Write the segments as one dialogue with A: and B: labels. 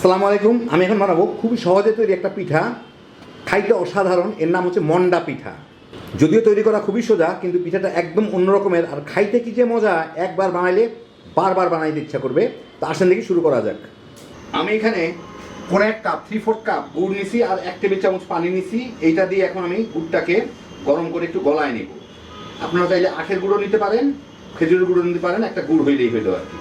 A: আসসালামু আলাইকুম। আমি এখন বানাবো খুবই সহজে তৈরি একটা পিঠা। খাইতে অসাধারণ। এর নাম হচ্ছে মন্ডা পিঠা। যদিও তৈরি করা খুবই সোজা, কিন্তু পিঠাটা একদম অন্য রকমের। আর খাইতে কি যে মজা, একবার বানাইলে বারবার বানাইতে ইচ্ছা করবে। তা আসেন দেখি শুরু করা যাক। আমি এখানে কোনো এক কাপ থ্রি ফোর্থ কাপ গুড় নিছি আর এক টেবিল চামচ পানি নিছি। এইটা দিয়ে এখন আমি গুড়টাকে গরম করে একটু গলায় নেব। আপনারা চাইলে আখের গুঁড়ো নিতে পারেন, খেজুরের গুঁড়ো নিতে পারেন, একটা গুড় হইলেই হইল আর কি।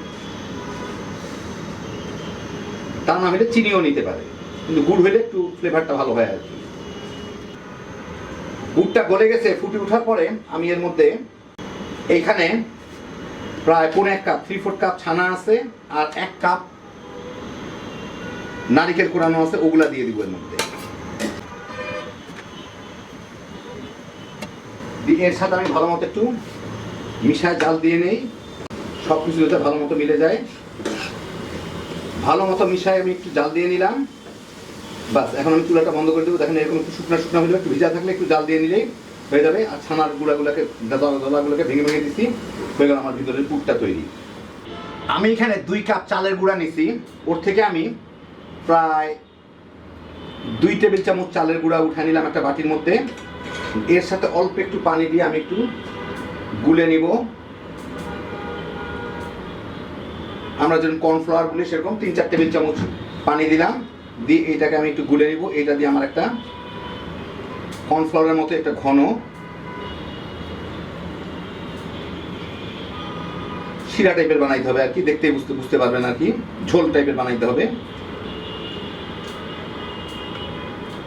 A: তা না হলে চিনিও নিতে পারে। কিন্তু গুড় হলে একটু ফ্লেভারটা ভালো হয় আর কি। গুড়টা গলে গেছে, ফুটে ওঠার পরে আমি এর মধ্যে এইখানে প্রায় পনেরো এক কাপ থ্রি ফোর কাপ ছানা আছে আর এক কাপ নারিকেল কোরানো আছে, ওগুলা দিয়ে দিব এর মধ্যে। এর সাথে আমি ভালো মতো একটু মিশায় জাল দিয়ে নেই সব কিছু যাতে ভালো মতো মিলে যায়। ভালো মতো মিশায় আমি একটু জাল দিয়ে নিলাম। বাস, এখন আমি চুলাটা বন্ধ করে দেবো। দেখেন এরকম একটু শুকনো শুকনো হয়ে যাবে একটু ভিজা থাকলে একটু জাল দিয়ে নিলেই হয়ে যাবে। আর ছানার গুঁড়াগুলোকে দলাগুলোকে ভেঙে ভেঙে দিচ্ছি হয়ে গেল আমার ভিতরের পুরটা তৈরি। আমি এখানে দুই কাপ চালের গুঁড়া নিছি। ওর থেকে আমি প্রায় দুই টেবিল চামচ চালের গুঁড়া উঠে নিলাম একটা বাটির মধ্যে। এর সাথে অল্প একটু পানি দিয়ে আমি একটু গুলে নিব। আমরা যেরকম কর্নফ্লাওয়ার গুলি সেরকম তিন চার টেবিল চামচ পানি দিলাম, দিয়ে এটাকে আমি একটু গুলে নিব। এটা দিয়ে আমার একটা কর্নফ্লাওয়ারের মতো একটা ঘন শিরা টাইপের বানাইতে হবে আর কি। দেখতেই বুঝতে বুঝতে পারবেন আর কি। ঝোল টাইপের বানাইতে হবে।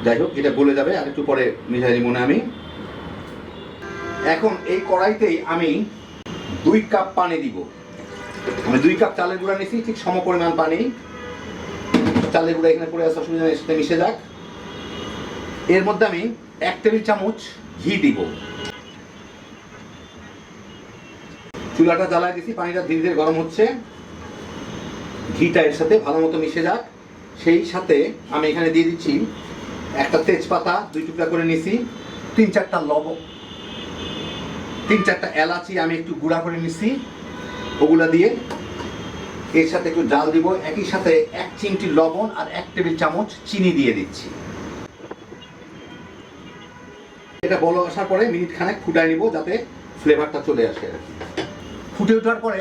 A: যাই হোক, এটা গলে যাবে আর একটু পরে মিশাই মনে আমি। এখন এই কড়াইতেই আমি দুই কাপ পানি দিব। আমি দুই কাপ চালের গুঁড়া নিয়েছি ঠিক সম পরিমাণ পানি। চালের গুঁড়া এখানে পড়ে আসা অসুবিধা নেই সাথে মিশে যাক। এর মধ্যে আমি এক টেবিল চামচ ঘি দিব। চুলাটা জ্বালায় দিছি, পানিটা ধীরে ধীরে গরম হচ্ছে। ঘিটা এর সাথে ভালো মতো মিশে যাক। সেই সাথে আমি এখানে দিয়ে দিচ্ছি একটা তেজপাতা, দুই টুকরা করে নিছি, তিন চারটা লব তিন চারটা এলাচি আমি একটু গুঁড়া করে নিছি। ওগুলা দিয়ে এর সাথে একটু জাল দিব, একই সাথে এক চিমটি লবণ আর এক টেবিল চামচ চিনি দিয়ে দিচ্ছি। এটা বলো আসার পরে মিনিট খানেক ফুটাই নিব যাতে ফ্লেভারটা চলে আসে আর ফুটে ওঠার পরে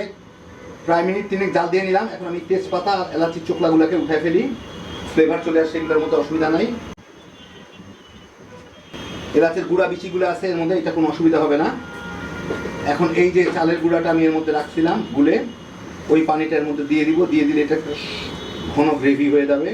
A: প্রায় মিনিট তিনেক জাল দিয়ে নিলাম। এখন আমি তেজপাতা আর এলাচির চোখলাগুলোকে উঠাই ফেলি। ফ্লেভার চলে আসে এগুলোর মধ্যে, অসুবিধা নাই। এলাচের গুঁড়া বিচিগুলো আছে এর মধ্যে, এটা কোনো অসুবিধা হবে না। এখন এই যে চালের গুঁড়াটা আমি এর মধ্যে রাখছিলাম, গুলে ওই পানিটার মধ্যে দিয়ে দিব, দিয়ে দিলে এটা ঘন গ্রেভি হয়ে যাবে।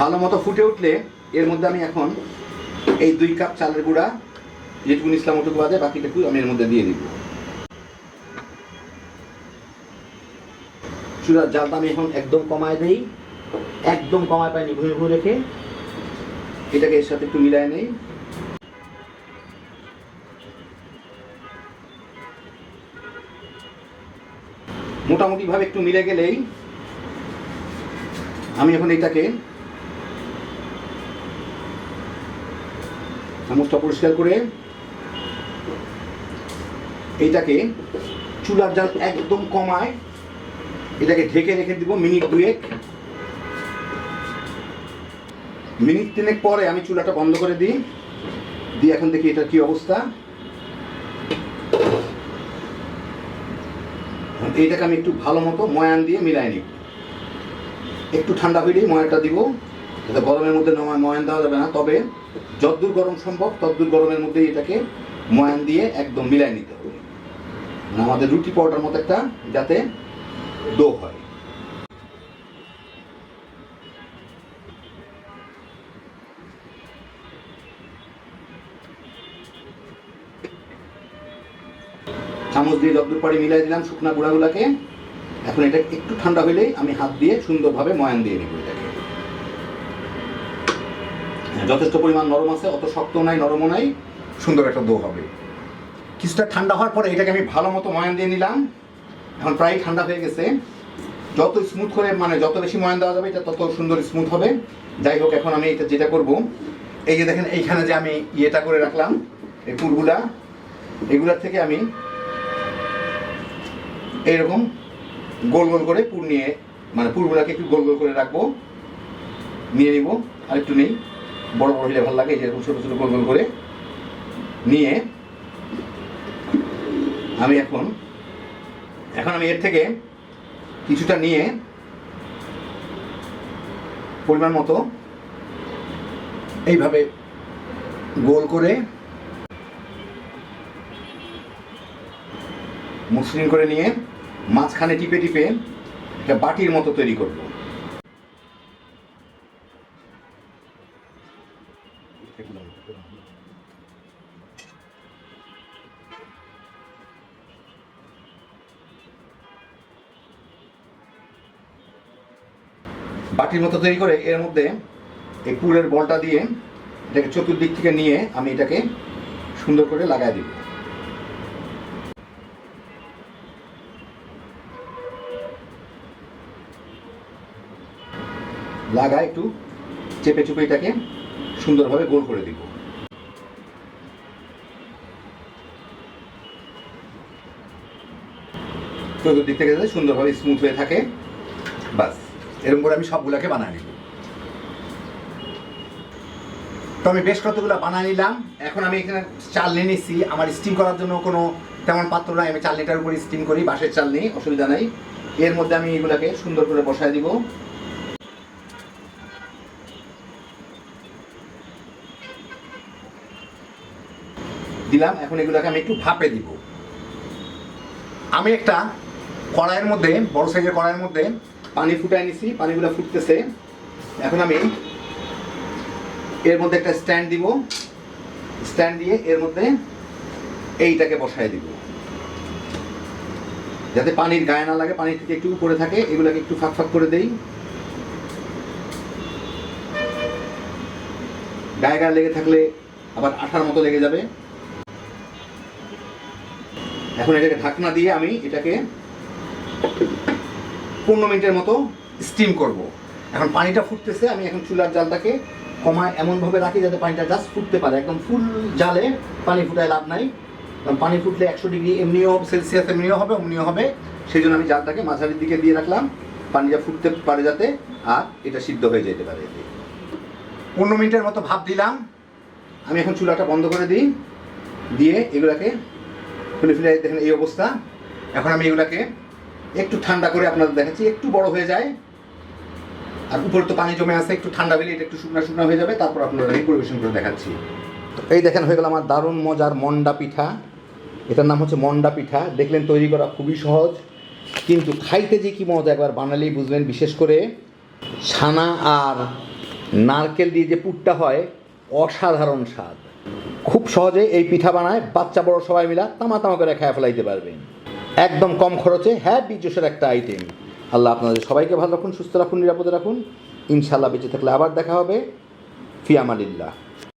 A: ভালো মতো ফুটে উঠলে এর মধ্যে আমি এখন এই দুই কাপ চালের গুঁড়া যেটুকু ইসলাম ওটুকু বাদে বাকিটুকু আমি এর মধ্যে দিয়ে দিব। চুলার জালটা আমি এখন একদম কমায় দেই, একদম কমায় পাইনি, ঘুরে ঘুরে রেখে। এটাকে এর সাথে একটু মিলায় নেই। মোটামুটি ভাবে একটু মিলে গেলেই আমি এখন এটাকে চামচটা পরিষ্কার করে এইটাকে চুলার জাল একদম কমায়। এটাকে ঢেকে রেখে দিব মিনিট দুয়েক। মিনিট তিনেক পরে আমি চুলাটা বন্ধ করে দিই। দিয়ে এখন দেখি এটার কি অবস্থা। এইটাকে আমি একটু ভালো মতো ময়ান দিয়ে মিলাই নিব একটু ঠান্ডা হইলেই ময়ানটা দিব। যাতে গরমের মধ্যে ময়ান দেওয়া যাবে না। তবে যতদূর গরম সম্ভব ততদূর গরমের মধ্যে এটাকে ময়ান দিয়ে একদম মিলাই নিতে হবে। আমাদের রুটি পাউডার মতো একটা যাতে ডো হয়। চামচ দিয়ে যতদূর পারি মিলাই দিলাম শুকনা গুঁড়াগুলাকে। এখন এটা একটু ঠান্ডা হইলেই আমি হাত দিয়ে সুন্দরভাবে ময়ান দিয়ে নেব এটাকে। যথেষ্ট পরিমাণ নরম আছে, অত শক্ত নাই, নরমও নাই, সুন্দর একটা দো হবে। কিছুটা ঠান্ডা হওয়ার পরে এটাকে আমি ভালো মতো ময়ান দিয়ে নিলাম। এখন প্রায় ঠান্ডা হয়ে গেছে। যত স্মুথ করে মানে যত বেশি ময়ান দেওয়া যাবে, এটা তত সুন্দর স্মুথ হবে। যাই হোক, এখন আমি এটা যেটা করব, এই যে দেখেন, এইখানে যে আমি ইয়েটা করে রাখলাম, এই পুরগুলা, এগুলার থেকে আমি এইরকম গোল গোল করে পুর নিয়ে মানে পুরগুলাকে একটু গোল গোল করে রাখব। নিয়ে নিব আর একটু নেই। বড় বড় হলে ভালো লাগে যেরকম ছোটো ছোটো গোল গোল করে নিয়ে আমি এখন এখন আমি এর থেকে কিছুটা নিয়ে পরিমাণ মতো এইভাবে গোল করে মসৃণ করে নিয়ে মাঝখানে টিপে টিপে একটা বাটির মতো তৈরি করব। বাটির মতো তৈরি করে এর মধ্যে এই পুরের বলটা দিয়ে এটাকে চতুর্দিক থেকে নিয়ে আমি এটাকে সুন্দর করে লাগাই দিব। লাগা একটু, চেপে চুপে এটাকে সুন্দরভাবে গোল করে দিব। চতুর্দিক থেকে যাতে সুন্দরভাবে স্মুথ হয়ে থাকে। বাস। এরকম করে আমি সবগুলাকে বানিয়ে নিব। তো আমি বেশ কতগুলো বানিয়ে নিলাম। এখন আমি এখানে চালনি নিচ্ছি আমার স্টিম করার জন্য কোনো তেমন পাত্র নাই। আমি চালনিটার উপরে স্টিম করি, বাঁশের চালনি অসুবিধা নাই। এর মধ্যে আমি এগুলাকে সুন্দর করে বসায় দিব। দিলাম। এখন এগুলোকে আমি একটু ভাপে দিব। আমি একটা কড়াইয়ের মধ্যে, বড় সাইজের কড়াইয়ের মধ্যে পানি ফুটাই নিছি, পানিগুলো ফুটতেছে। এখন আমি এর মধ্যে একটা স্ট্যান্ড দিব। স্ট্যান্ড দিয়ে এর মধ্যে এইটাকে বসায় দিব। যাতে পানির গায়ে না লাগে পানির থেকে একটু উপরে থাকে, এগুলোকে একটু ফাঁক ফাঁক করে দেই। গায়ে গায়ে লেগে থাকলে আবার আঠার মতো লেগে যাবে। এখন এটাকে ঢাকনা দিয়ে আমি এটাকে পনেরো মিনিটের মতো স্টিম করব। এখন পানিটা ফুটতেছে, আমি এখন চুলার জালটাকে কমায় এমনভাবে রাখি যাতে পানিটা জাস্ট ফুটতে পারে। একদম ফুল জালে পানি ফুটায় লাভ নাই। কারণ পানি ফুটলে একশো ডিগ্রি এমনিও সেলসিয়াস, এমনিও হবে, অমনিও হবে। সেই জন্য আমি জালটাকে মাঝারির দিকে দিয়ে রাখলাম। পানিটা ফুটতে পারে যাতে আর এটা সিদ্ধ হয়ে যেতে পারে। পনেরো মিনিটের মতো ভাপ দিলাম। আমি এখন চুলাটা বন্ধ করে দিই। দিয়ে এগুলাকে খুলে ফেলে দেখেন এই অবস্থা। এখন আমি এগুলাকে একটু ঠান্ডা করে আপনাদের দেখাচ্ছি, একটু বড় হয়ে যায়। আর উপরে তো পানি জমে আছে, একটু ঠান্ডা হলে এটা একটু শুকনা শুকনা হয়ে যাবে, তারপর আপনারা এই পরিবেশন করে দেখাচ্ছি। তো এই দেখেন হয়ে গেল আমার দারুণ মজার মন্ডা পিঠা। এটার নাম হচ্ছে মন্ডা পিঠা। দেখলেন তৈরি করা খুবই সহজ, কিন্তু খাইতে যে কি মজা, একবার বানালেই বুঝবেন বিশেষ করে ছানা আর নারকেল দিয়ে যে পুটটা হয়, অসাধারণ স্বাদ। খুব সহজে এই পিঠা বানায়, বাচ্চা বড় সবাই মিলা তামা তামা করে খেয়ে ফেলাইতে পারবেন। একদম কম খরচে হ্যাঁ বিজোসের একটা আইটেম আল্লাহ আপনাদের সবাইকে ভালো রাখুন, সুস্থ রাখুন, নিরাপদে রাখুন। ইনশাল্লাহ বেঁচে থাকলে আবার দেখা হবে। ফিয়ামালিল্লাহ।